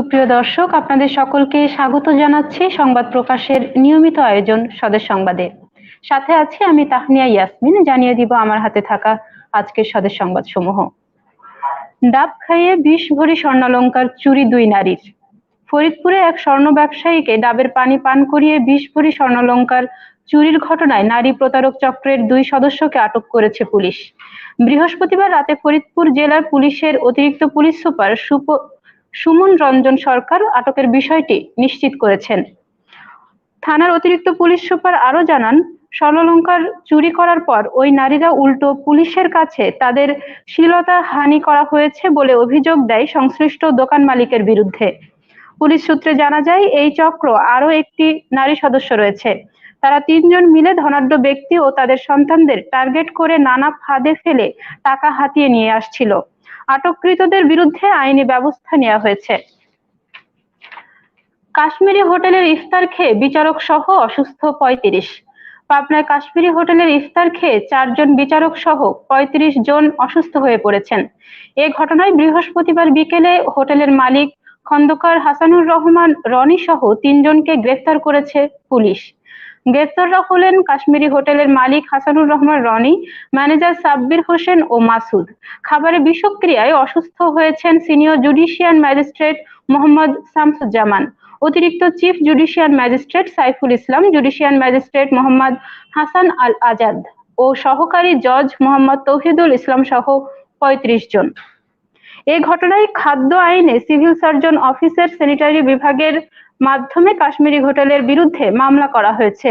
সুপ্রিয় দর্শক, আপনাদের সকলকে স্বাগত জানাচ্ছি সংবাদ প্রকাশের নিয়মিত আয়োজন স্বদেশ সংবাদে। সাথে আছি আমি তাহনিয়া ইয়াসমিন, জানিয়ে দিব আমার হাতে থাকা আজকের স্বদেশ সংবাদ সমূহ ডাব খাইয়ে বিষ ভরি স্বর্ণালঙ্কার চুরি দুই নারীর। ফরিদপুরে এক স্বর্ণ ব্যবসায়ীকে ডাবের পানি পান করিয়ে বিষ ভরি স্বর্ণালঙ্কার চুরির ঘটনায় নারী প্রতারক চক্রের দুই সদস্যকে আটক করেছে পুলিশ। বৃহস্পতিবার রাতে ফরিদপুর জেলার পুলিশের অতিরিক্ত পুলিশ সুপার সুপ সুমন রঞ্জন সরকার আটকের বিষয়টি নিশ্চিত করেছেন। থানার অতিরিক্ত পুলিশ সুপার আরও জানান, স্বর্ণালঙ্কার চুরি করার পর ওই নারীরা উল্টো পুলিশের কাছে তাদের শ্লীলতা হানি করা হয়েছে বলে অভিযোগ দেয় সংশ্লিষ্ট দোকান মালিকের বিরুদ্ধে। পুলিশ সূত্রে জানা যায়, এই চক্র আরও একটি নারী সদস্য রয়েছে। তারা তিনজন মিলে ধনাঢ্য ব্যক্তি ও তাদের সন্তানদের টার্গেট করে নানা ফাঁদে ফেলে টাকা হাতিয়ে নিয়ে আসছিল। আটককৃতদের বিরুদ্ধে আইনি ব্যবস্থা নেওয়া হয়েছে। কাশ্মীরি হোটেলের ইফতার খেয়ে বিচারক সহ অসুস্থ পঁয়ত্রিশ। পাবনায় কাশ্মীরি হোটেলের ইফতার খেয়ে চারজন বিচারক সহ পঁয়ত্রিশ জন অসুস্থ হয়ে পড়েছেন। এ ঘটনায় বৃহস্পতিবার বিকেলে হোটেলের মালিক খন্দকার হাসানুর রহমান রনি সহ তিনজনকে গ্রেফতার করেছে পুলিশ। গ্রেফতাররা হলেন কাশ্মীরি হোটেলের মালিক হাসানুর রহমান রনি, ম্যানেজার সাব্বির হোসেন ও মাসুদ। খাবারে বিষক্রিয়ায় অসুস্থ হয়েছেন senior judicial magistrate Mohammad Shamsuzzaman, অতিরিক্ত chief judicial magistrate Saiful Islam, judicial magistrate Mohammad Hasan Al Azad ও সহকারী জজ মোহাম্মদ তৌহিদুল ইসলাম সহ পঁয়ত্রিশ জন। এ ঘটনায় খাদ্য আইনে সিভিল সার্জন অফিসের স্যানিটারি বিভাগের মাধ্যমে কাশ্মীরি হোটেলের বিরুদ্ধে মামলা করা হয়েছে।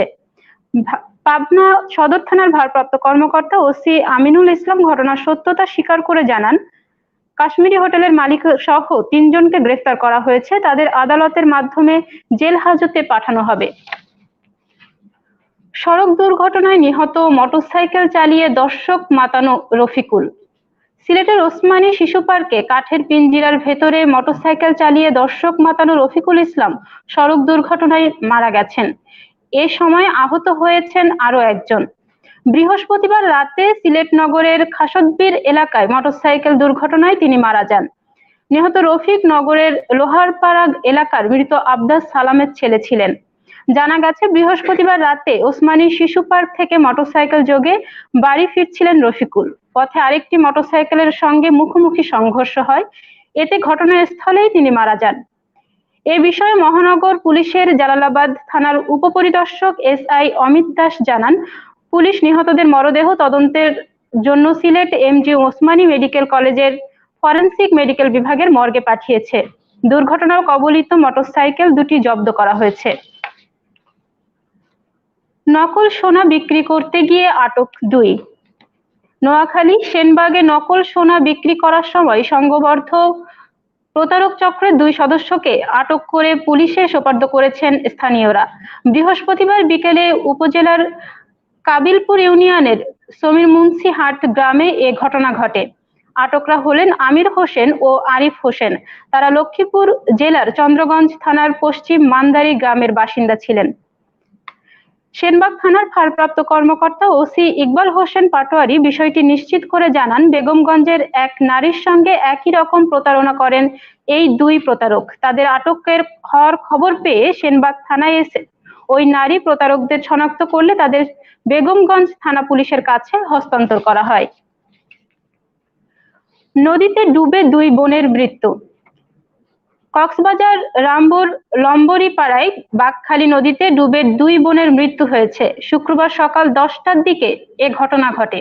পাবনা সদর থানার ভারপ্রাপ্ত কর্মকর্তা ওসি আমিনুল ইসলাম ঘটনার সত্যতা স্বীকার করে জানান, কাশ্মীরি হোটেলের মালিক সহ তিনজনকে গ্রেফতার করা হয়েছে। তাদের আদালতের মাধ্যমে জেল হাজতে পাঠানো হবে। সড়ক দুর্ঘটনায় নিহত মোটরসাইকেল চালিয়ে দর্শক মাতানো রফিকুল। সিলেটের ওসমানী শিশু পার্কে কাঠের পিঞ্জিরার ভেতরে মোটরসাইকেল চালিয়ে দর্শক মাতানো রফিকুল ইসলাম সড়ক দুর্ঘটনায় মারা গেছেন। এ সময় আহত হয়েছেন আরও একজন। বৃহস্পতিবার রাতে সিলেট নগরের খাসদবীর এলাকায় মোটরসাইকেল দুর্ঘটনায় তিনি মারা যান। নিহত রফিক নগরের লোহারপাড়া এলাকার মৃত আবদাস সালামের ছেলে ছিলেন। জানা গেছে, বৃহস্পতিবার রাতে ওসমানী শিশু পার্ক থেকে মোটরসাইকেল যোগে বাড়ি ফিরছিলেন রফিকুল। পথে আরেকটি মোটরসাইকেলের সঙ্গে মুখোমুখি সংঘর্ষ হয়। এতে ঘটনাস্থলেই তিনি মারা যান। এ বিষয়ে মহানগর পুলিশের জালালাবাদ থানার উপপরিদর্শক এস আই অমিত দাস জানান, পুলিশ নিহতদের মরদেহ তদন্তের জন্য Sylhet M G Osmani medical কলেজের ফরেন্সিক মেডিকেল বিভাগের মর্গে পাঠিয়েছে। দুর্ঘটনার কবলিত মোটরসাইকেল দুটি জব্দ করা হয়েছে। নকল সোনা বিক্রি করতে গিয়ে আটক দুই। নোয়াখালী সেনবাগে নকল সোনা বিক্রি করার সময় সংঘবদ্ধ প্রতারক চক্রের দুই সদস্যকে আটক করে পুলিশে সোপার্দ করেছেন স্থানীয়রা। বৃহস্পতিবার বিকেলে উপজেলার কাবিলপুর ইউনিয়নের সমীর মুন্সি হাট গ্রামে এ ঘটনা ঘটে। আটকরা হলেন আমির হোসেন ও আরিফ হোসেন। তারা লক্ষ্মীপুর জেলার চন্দ্রগঞ্জ থানার পশ্চিম মান্দারি গ্রামের বাসিন্দা ছিলেন। সেনবাগ থানার ভারপ্রাপ্ত কর্মকর্তা ওসি ইকবাল হোসেন পাটোয়ারি বিষয়টি নিশ্চিত করে জানান, বেগমগঞ্জের এক নারীর সঙ্গে একই রকম প্রতারণা করেন এই দুই প্রতারক। তাদের আটকের হওয়ার খবর পেয়ে সেনবাগ থানায় এসে ওই নারী প্রতারকদের শনাক্ত করলে তাদের বেগমগঞ্জ থানা পুলিশের কাছে হস্তান্তর করা হয়। নদীতে ডুবে দুই বোনের মৃত্যু। কক্সবাজার রামপুর লম্বরি পাড়ায় বাঘখালী নদীতে ডুবে দুই বোনের মৃত্যু হয়েছে। শুক্রবার সকাল দশটার দিকে এ ঘটনা ঘটে।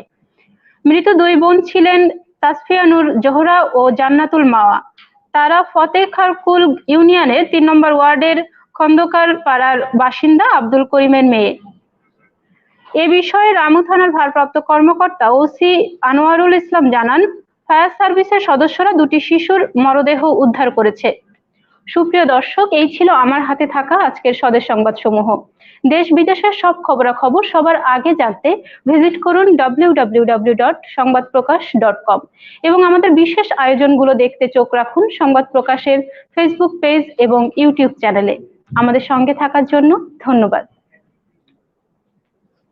মৃত দুই বোন ছিলেন তাসফিয়ানুর জোহরা ও জান্নাতুল মাওয়া। তারা ফতেখারকুল ইউনিয়নের তিন নম্বর ওয়ার্ডের খন্দকার পাড়ার বাসিন্দা আব্দুল করিমের মেয়ে। এ বিষয়ে রামু থানার ভারপ্রাপ্ত কর্মকর্তা ওসি আনোয়ারুল ইসলাম জানান, ফায়ার সার্ভিসের সদস্যরা দুটি শিশুর মরদেহ উদ্ধার করেছে। সুপ্রিয় দর্শক, এই ছিল আমার হাতে থাকা আজকের স্বদেশ সংবাদ সমূহ দেশ বিদেশের সব খবরাখবর সবার আগে জানতে ভিজিট করুন ডাব্লিউ এবং আমাদের বিশেষ আয়োজনগুলো দেখতে চোখ রাখুন সংবাদ প্রকাশের ফেসবুক পেজ এবং ইউটিউব চ্যানেলে আমাদের সঙ্গে থাকার জন্য ধন্যবাদ।